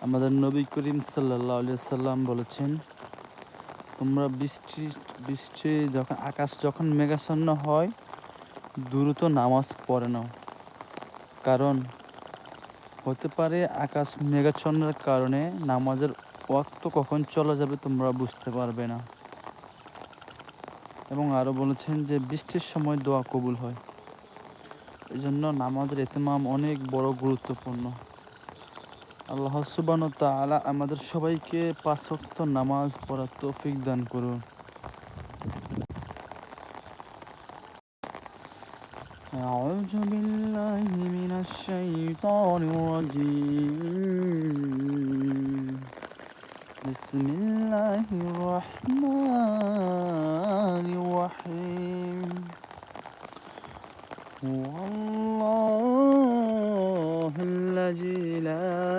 আমাদের নবী করিম সাল্লাম বলেছেন, তোমরা বৃষ্টি বৃষ্টি যখন, আকাশ যখন মেঘাচ্ছন্ন হয়, দ্রুত নামাজ পড়ে নাও। কারণ হতে পারে আকাশ মেঘাচ্ছন্নের কারণে নামাজের ওয়াক্ত কখন চলে যাবে তোমরা বুঝতে পারবে না। এবং আরও বলেছেন যে, বৃষ্টির সময় দোয়া কবুল হয়। এই জন্য নামাজের এতেমাম অনেক বড় গুরুত্বপূর্ণ। আল্লাহ সুবান তালা আমাদের সবাইকে পাঁচক্ত নামাজ পড়ার তৌফিক দান করুন أعوذ بالله من الشيطان الرجيم بسم الله الرحمن الرحيم هو الله الذي لا إله إلا هو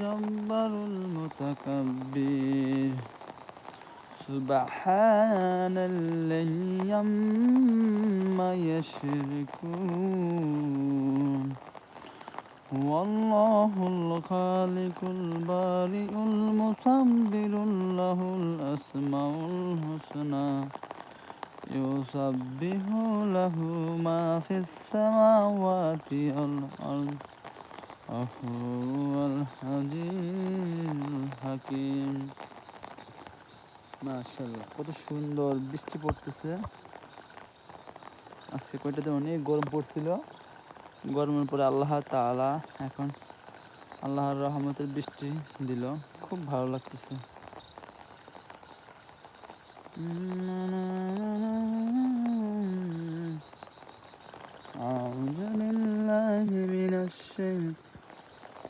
جبار المتكبر. سبحان الذي عما يشركون. هو الله الخالق البارئ المصبر له الأسماء الحسنى. يسبح له ما في السماوات والأرض. وهو الحكيم الحكيم মাশাল্লাহ কত সুন্দর বৃষ্টি পড়তেছে আজকে কয়টাতে অনেক গরম পড়ছিল গরমের পরে আল্লাহ তাআলা এখন আল্লাহর রহমতের বৃষ্টি দিল খুব ভালো লাগতেছে أعوذ بالله من الشيطان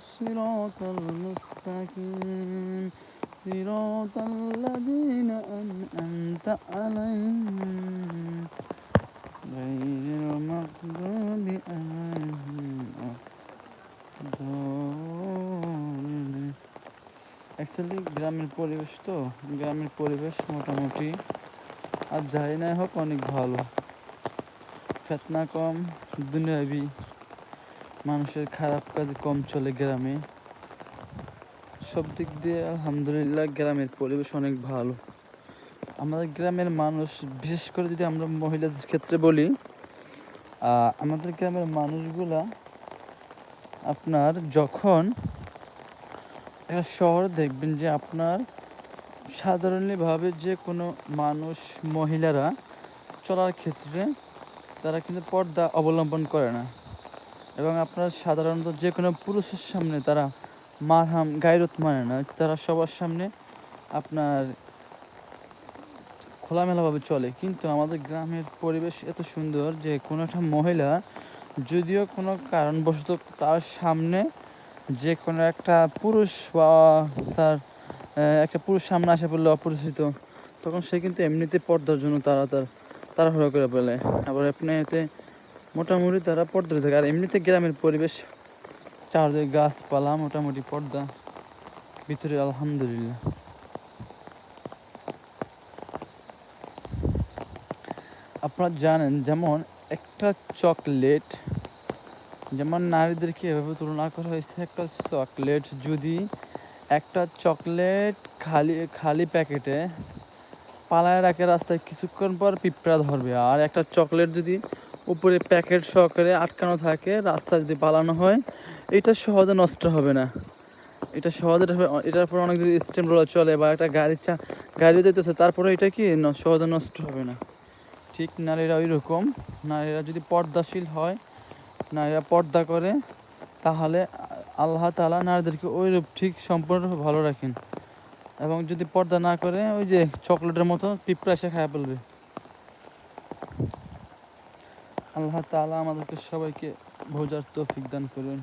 الصراط المستقيم صراط الذين أنعمت عليهم غير المغضوب عليهم অ্যাকচুয়ালি গ্রামের পরিবেশ তো গ্রামের পরিবেশ মোটামুটি আর যাই না হোক অনেক ভালো ফেতনা কম দুনিয়াবি মানুষের খারাপ কাজ কম চলে গ্রামে। সব দিক দিয়ে আলহামদুলিল্লাহ গ্রামের পরিবেশ অনেক ভালো। আমাদের গ্রামের মানুষ, বিশেষ করে যদি আমরা মহিলাদের ক্ষেত্রে বলি আমাদের গ্রামের মানুষগুলা আপনার যখন একটা শহর দেখবেন যে আপনার সাধারণভাবে যে কোনো মানুষ, মহিলারা চলার ক্ষেত্রে তারা কিন্তু পর্দা অবলম্বন করে না। এবং আপনার সাধারণত যে কোনো পুরুষের সামনে তারা মারহাম গাইরত মানে না, তারা সবার সামনে আপনার খোলামেলাভাবে চলে। কিন্তু আমাদের গ্রামের পরিবেশ এত সুন্দর যে কোনো একটা মহিলা যদিও কোনো কারণবশত তার সামনে যে কোনো একটা পুরুষ বা তার একটা পুরুষ সামনে আসে পড়লে অপরিচিত, তখন সে কিন্তু এমনিতে পর্দার জন্য তারা তার তাড়াহুড়ো করে ফেলে। আবার আপনি এতে মোটামুটি তারা পর্দা থাকে। আর এমনিতে গ্রামের পরিবেশ, চারদিকে গাছপালা, মোটামুটি পর্দা। ভিতরে আলহামদুলিল্লাহ। আপনারা জানেন, যেমন একটা চকলেট, যেমন নারীদেরকে এভাবে তুলনা করা হয়েছে, একটা চকলেট যদি একটা চকলেট খালি খালি প্যাকেটে পালায় রাখে রাস্তায়, কিছুক্ষণ পর পিঁপড়া ধরবে। আর একটা চকলেট যদি উপরে প্যাকেট সহকারে আটকানো থাকে, রাস্তা যদি পালানো হয়, এটা সহজে নষ্ট হবে না। এটা সহজে এটার পরে অনেক যদি স্টেম রোলার চলে বা একটা গাড়ি চা, গাড়িও যেতেছে তারপরে এটা কি? সহজে নষ্ট হবে না। ঠিক নারীরা ওই রকম নারীরা যদি পর্দাশীল হয়, নারীরা পর্দা করে, তাহলে আল্লাহ তালা নারীদেরকে ওই রূপ ঠিক সম্পূর্ণরূপে ভালো রাখেন। এবং যদি পর্দা না করে, ওই যে চকলেটের মতো পিঁপড়া এসে খায় ফেলবে। আল্লাহ তালা আমাদেরকে সবাইকে বোঝার তৌফিক দান করুন।